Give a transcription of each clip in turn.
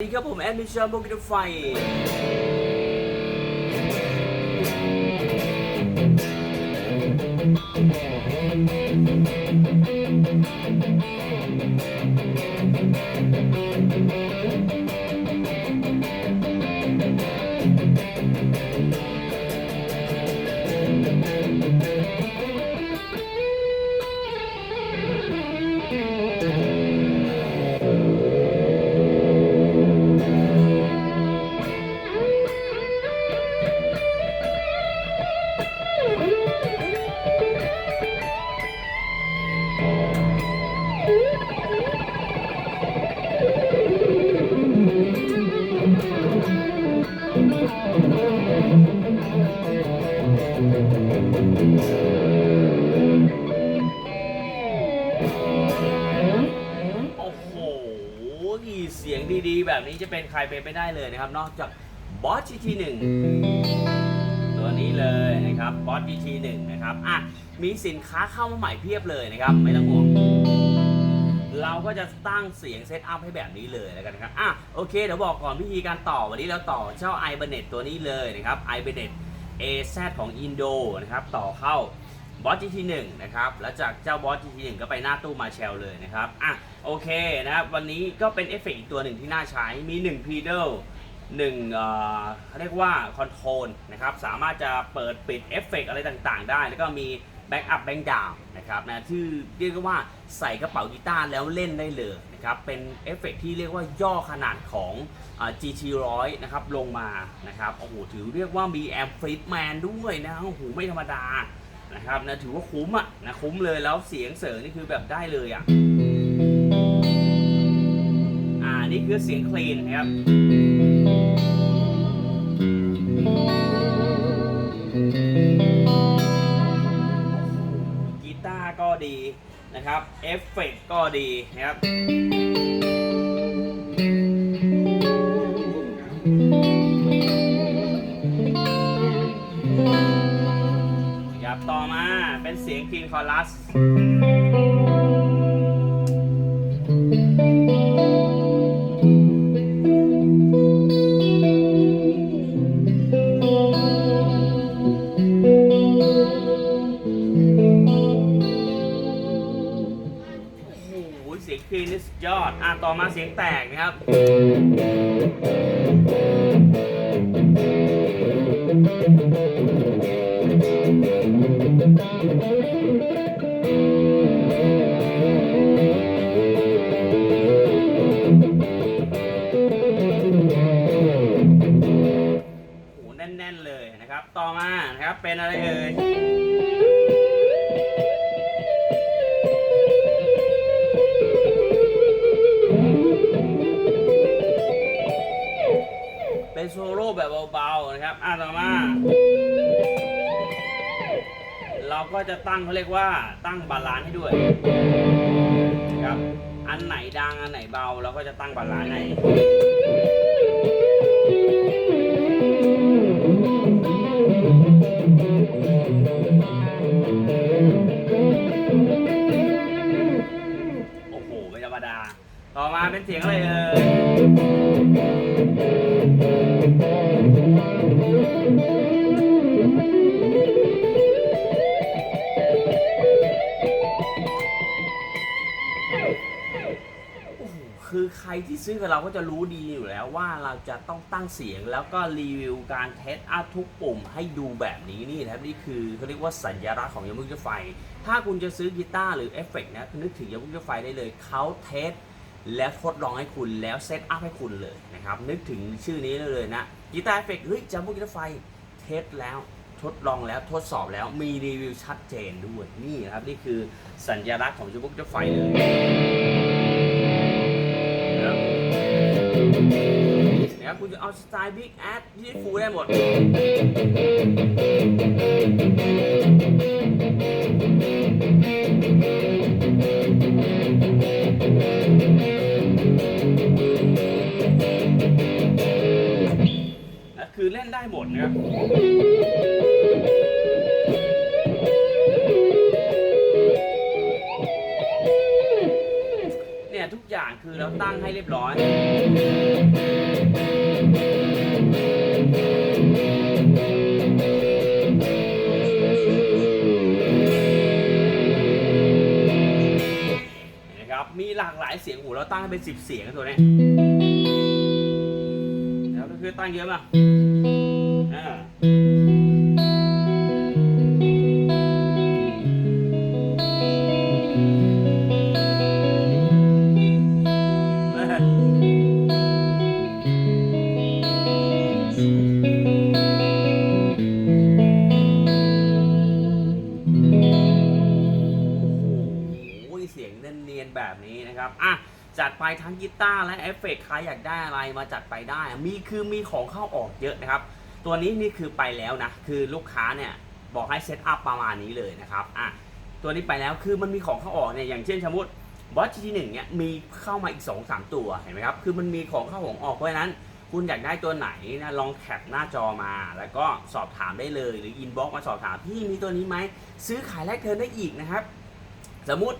สวัสดีครับผมแอดมิชชั่นโบกิทไฟโนี้จะเป็นใครเป็นไม่ได้เลยนะครับ นอกจากบอส GT1 ตัวนี้เลยนะครับบอส GT1 นะครับอะมีสินค้าเข้ามาใหม่เพียบเลยนะครับ ไม่ต้องห่วงเราก็จะตั้งเสียงเซตอัพให้แบบนี้เลยแล้วกันนะครับอะโอเคเดี๋ยวบอกก่อนวิธีการต่อวันนี้เราต่อเจ้า i b e r n e t ตัวนี้เลยนะครับ i b e r n e t AZ ของอินโดนะครับต่อเข้า บอส GT1 นะครับ แล้วจากเจ้าบอส GT1 ก็ไปหน้าตู้มาเชลเลยนะครับ อะ โอเคนะครับ วันนี้ก็เป็นเอฟเฟกต์อีกตัวหนึ่งที่น่าใช้ มี1 pedal หนึ่งเอ่อเขาเรียกว่าคอนโทรลนะครับ สามารถจะเปิดปิดเอฟเฟกต์อะไรต่างๆ ได้ แล้วก็มีแบ็กอัพแบ็กดาวนะครับนะที่เรียกว่าใส่กระเป๋ากีตาร์แล้วเล่นได้เลยนะครับ เป็นเอฟเฟกต์ที่เรียกว่าย่อขนาดของอ่า GT 100นะครับลงมานะครับ โอ้โห ถือเรียกว่ามีแอมฟริดแมนด้วยนะ โอ้โห ไม่ธรรมดา นะครับนะถือว่าคุ้มอะนะคุ้มเลยแล้วเสียงเสริงนี่คือแบบได้เลยอะอ่านี่คือเสียงคลีนนะครับกีตาร์ก็ดีนะครับเอฟเฟกต์ก็ดีนะครับ ต่อมาเป็นเสียงคีนคอรัส โอ้โหเสียงคีนนี่สุดยอด อะ ต่อมาเสียงแตกนะครับ เบาๆนะครับ อะต่อมา เราก็จะตั้งเขาเรียกว่าตั้งบาลานซ์ให้ด้วยนะครับ อันไหนดังอันไหนเบาเราก็จะตั้งบาลานซ์ให้โอ้โหไม่ธรรมดาต่อมาเป็นเสียงอะไรเอ่ย ใครที่ซื้อกับเราก็จะรู้ดีอยู่แล้วว่าเราจะต้องตั้งเสียงแล้วก็รีวิวการเทสอัพทุกปุ่มให้ดูแบบนี้นี่นะครับนี่คือเขาเรียกว่าสัญลักษณ์ของยามุกไฟ ถ้าคุณจะซื้อกีตาร์หรือเอฟเฟกต์นะนึกถึงยามุกไฟได้เลยเขาเทสแล้วทดลองให้คุณแล้วเซตอัพให้คุณเลยนะครับนึกถึงชื่อนี้เลยนะกีตาร์เอฟเฟกต์เฮ้ยจามุกไฟเทสแล้วทดลองแล้วทดสอบแล้วมีรีวิวชัดเจนด้วยนี่นะครับนี่คือสัญลักษณ์ของยามุกไฟเลย นะครับคุณจะเอาสไตล์บิ๊กแอดที่ฟูได้หมดนะคือเล่นได้หมดนะครับ ทุกอย่างคือเราตั้งให้เรียบร้อย นะครับ มีหลากหลายเสียงหูเราตั้งให้เป็นสิบเสียงตัวนี้แล้วก็คือตั้งเยอะมาก สียงเนียนๆแบบนี้นะครับอะจัดไปทั้งกีตาร์และเอฟเฟกต์ใครอยากได้อะไรมาจัดไปได้ มีคือมีของเข้าออกเยอะนะครับ ตัวนี้นี่คือไปแล้วนะ คือลูกค้าเนี่ยบอกให้เซตอัพประมาณนี้เลยนะครับอะตัวนี้ไปแล้วคือมันมีของเข้าออกเนี่ยอย่างเช่นสมมติบอสที่หนึ่งเนี่ยมีเข้ามาอีก 2 3 ตัวเห็นไหมครับ คือมันมีของเข้าของออกเพราะฉะนั้น คุณอยากได้ตัวไหนนะลองแคปหน้าจอมา แล้วก็สอบถามได้เลยหรืออินบ็อกมาสอบถามพี่มีตัวนี้ไหมซื้อขายแลกเทิร์นได้อีกนะครับ สมมติ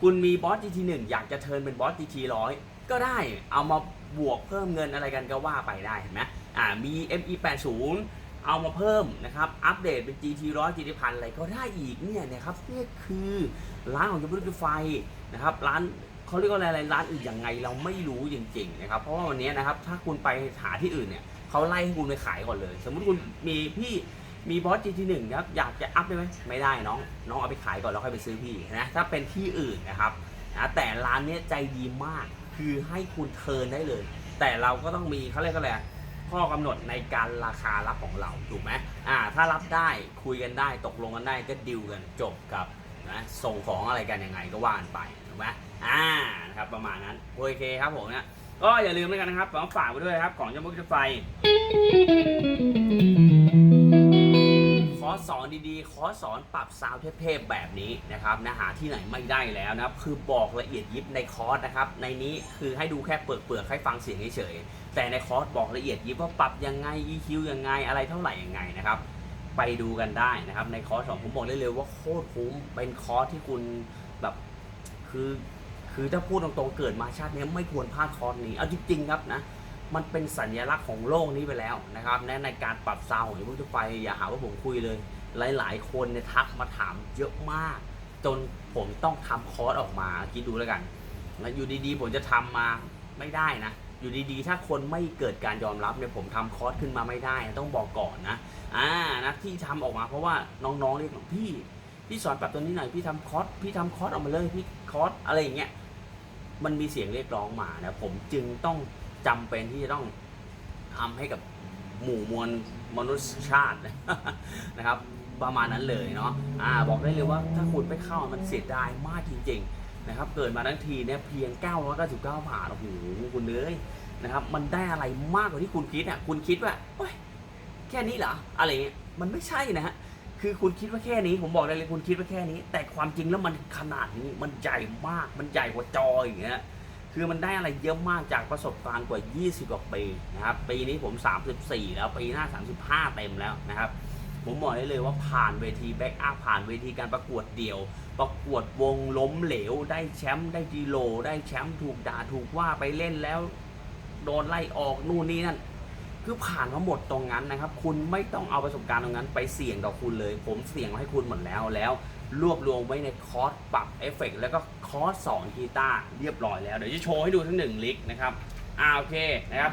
คุณมีบอส GT 1อยากจะเทิร์นเป็นบอส GT 100 ก็ได้เอามาบวกเพิ่มเงินอะไรกันก็ว่าไปได้เห็นไหมอ่ามี ME 80เอามาเพิ่มนะครับ อัปเดตเป็น GT 100 GT พันอะไรก็ได้อีกเนี่ยนะครับนี่คือร้านของยมรถไฟนะครับร้านเขาเรียกว่าอะไรร้านอื่นยังไงเราไม่รู้จริงๆนะครับเพราะว่าวันนี้นะครับถ้าคุณไปหาที่อื่นเนี่ยเขาไล่ให้คุณไปขายก่อนเลย สมมุติคุณมีพี่ มีบอส GT 1 ครับอยากจะอัพได้ไหมไม่ได้น้อง น้องเอาไปขายก่อนแล้วค่อยไปซื้อพี่นะถ้าเป็นที่อื่นนะครับนะแต่ร้านนี้ใจดีมากคือให้คุณเทิร์นได้เลย แต่เราก็ต้องมีเขาเรียกอะไรข้อกำหนดในการราคารับของเราถูกไหมอ่าถ้ารับได้คุยกันได้ตกลงกันได้ก็ดิวกันจบกับนะส่งของอะไรกันยังไงก็ว่ากันไปถูกไหมอ่านะครับประมาณนั้นโอเคครับผมเนี่ยก็อย่าลืมด้วยกันนะครับฝากไว้ด้วยครับของยมรถไฟ สอนดีๆ คอร์สสอนปรับซาวด์เทพๆแบบนี้นะครับนะหาที่ไหนไม่ได้แล้วนะครับคือบอกละเอียดยิบในคอร์สนะครับ ในนี้คือให้ดูแค่เปลือกๆให้ฟังเสียงเฉยๆแต่ในคอร์สบอกละเอียดยิบว่าปรับยังไง EQ ยังไงอะไรเท่าไหร่ยังไงนะครับไปดูกันได้นะครับในคอร์สสองผมบอกได้เลยว่าโคตรคุ้มเป็นคอร์สที่คุณแบบคือคือถ้าพูดตรงๆเกิดมาชาตินี้ไม่ควรพลาดคอร์สนี้เอาจริงๆครับนะมันเป็นสัญลักษณ์ของโลกนี้ไปแล้วนะครับและในการปรับซาวด์ของยุทธไฟอย่าหาว่าผมคุยเลย หลาย ๆ คนเนี่ยทักมาถามเยอะมาก จนผมต้องทำคอร์สออกมาคิดดูแล้วกันนะอยู่ดีๆ ผมจะทำมาไม่ได้นะ อยู่ดีๆ ถ้าคนไม่เกิดการยอมรับเนี่ยผมทำคอร์สขึ้นมาไม่ได้ ต้องบอกก่อนนะอ่านะที่ทำออกมาเพราะว่าน้องๆเรียกพี่พี่สอนปรับตัวนี้หน่อยพี่ทำคอร์สพี่ทำคอร์สออกมาเลยพี่คอร์สอะไรอย่างเงี้ยมันมีเสียงเรียกร้องมานะผมจึงต้องจำเป็นที่จะต้องทำให้กับหมู่มวลมนุษยชาตินะครับ ประมาณนั้นเลยเนาะอ่าบอกได้เลยว่าถ้าคุณไม่เข้ามันเสียดายมากจริงๆนะครับเกิดมาทั้งทีเนี่ยเพียง 999 บาทโอ้โหคุณเอ้ยนะครับมันได้อะไรมากกว่าที่คุณคิดอะคุณคิดว่าโอ๊ยแค่นี้เหรออะไรเงี้ยมันไม่ใช่นะฮะคือคุณคิดว่าแค่นี้ผมบอกได้เลยคุณคิดว่าแค่นี้ แต่ความจริงแล้วมันขนาดนี้มันใหญ่มากมันใหญ่กว่าจออย่างเงี้ยคือมันได้อะไรเยอะมากจากประสบการณ์กว่า 20 กว่าปีนะครับปีนี้ผม 34 แล้วปีหน้า 35 เต็มแล้วนะครับ ผมบอกได้เลยว่าผ่านเวทีแบ็กอัพผ่านเวทีการประกวดเดี่ยว ประกวดวงล้มเหลว ได้แชมป์ได้ดีโล ได้แชมป์ถูกด่าถูกว่าไปเล่นแล้ว โดนไล่ออกนู่นนี่นั่นคือผ่านมาหมดตรงนั้นนะครับ คุณไม่ต้องเอาประสบการณ์ตรงนั้นไปเสี่ยงกับคุณเลย ผมเสี่ยงมาให้คุณหมดแล้วแล้ว รวบรวมไว้ในคอร์สปรับเอฟเฟกต์แล้วก็คอร์สสอนกีตาร์เรียบร้อยแล้ว เดี๋ยวจะโชว์ให้ดูทั้งหนึ่งลิกนะครับ อ่าโอเคนะครับ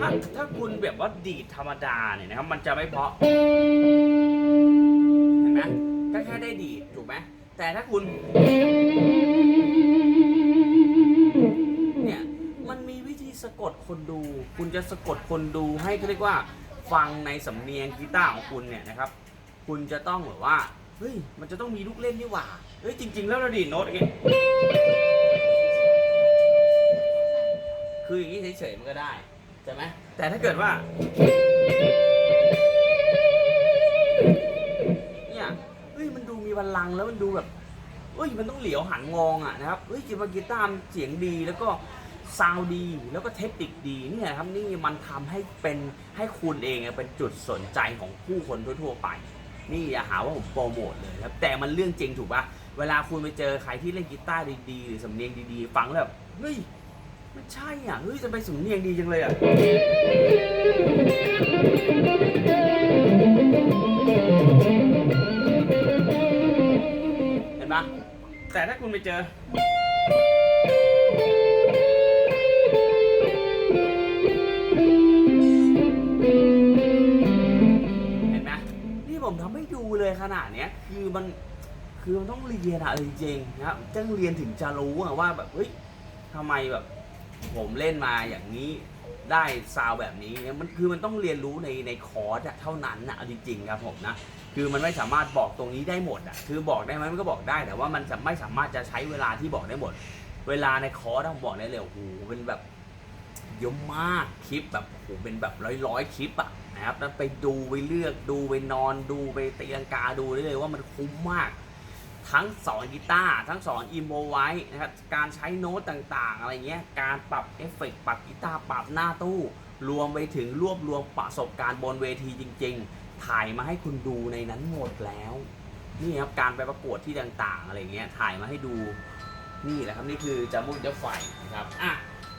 ถ้าถ้าคุณแบบว่าดีดธรรมดาเนี่ยนะครับ มันจะไม่เพาะ เห็นไหมก็แค่ได้ดีดถูกไหมแต่ถ้าคุณ เนี่ย มันมีวิธีสะกดคนดู คุณจะสะกดคนดูให้เขาเรียกว่า ฟังในสำเนียงกีตาร์ของคุณเนี่ยนะครับ คุณจะต้องแบบว่า เฮ้ย มันจะต้องมีลูกเล่นนี่หว่า เฮ้ย จริง ๆ แล้วเราดีดโน้ตอย่างงี้ คืออย่างนี้เฉยๆมันก็ได้ใช่ไหมแต่ถ้าเกิดว่า เนี่ยเฮ้ยมันดูมีพลังแล้วมันดูแบบเฮ้ยมันต้องเหลียวหันมองอะนะครับเฮ้ยจิมากีตาร์เสียงดีแล้วก็ซาวดีแล้วก็เทคนิคดีเนี่ยครับนี่มันทำให้เป็นให้คุณเองเป็นจุดสนใจของผู้คนทั่วๆไป นี่อย่าหาว่าผมโปรโมทเลยครับแต่มันเรื่องจริงถูกปะเวลาคุณไปเจอใครที่เล่นกีตาร์ดีๆหรือสำเนียงดีๆ ฟังแล้วแบบเฮ้ย มันใช่อะเฮ้ยจะไปสำเนียงดีจังเลยอะเห็นปะแต่ถ้าคุณไปเจอ เห็นไหมนี่ผมทำให้ดูเลยขนาดเนี้ยคือมันคือมันต้องเรียนอะจริงๆนะครับต้องเรียนถึงจะรู้อะว่าแบบเฮ้ยทำไมแบบ ผมเล่นมาอย่างนี้ได้ซาวแบบนี้เนี่ยมันคือมันต้องเรียนรู้ในในคอร์สอะเท่านั้นนะเอาจริงๆครับผมนะคือมันไม่สามารถบอกตรงนี้ได้หมดอะคือบอกได้ไหมมันก็บอกได้แต่ว่ามันจะไม่สามารถจะใช้เวลาที่บอกได้หมด เวลาในคอร์สผมบอกได้เลยโอ้โหเป็นแบบเยอะมากคลิปแบบโอ้โหเป็นแบบร้อยร้อยๆคลิปอะนะครับแล้วไปดูไปเลือกดูไปนอนดูไปตีลังกาดูได้เลยว่ามันคุ้มมาก ทั้งสอนกีตาร์ทั้งสอนอิโมไว้นะครับ การใช้โน้ตต่างๆ อะไรเงี้ย การปรับเอฟเฟกต์ปรับกีตาร์ปรับหน้าตู้ รวมไปถึงรวบรวมประสบการณ์บนเวทีจริง ๆ ถ่ายมาให้คุณดูในนั้นหมดแล้ว นี่ครับการไปประกวดที่ต่างๆ อะไรเงี้ย ถ่ายมาให้ดู นี่แหละครับนี่คือจามุนเจ้าไฟนะครับ อะ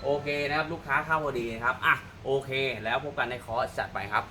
โอเคนะครับลูกค้าเข้าพอดีนะครับ อะโอเค แล้วพบกันในคอร์สจัดไปครับ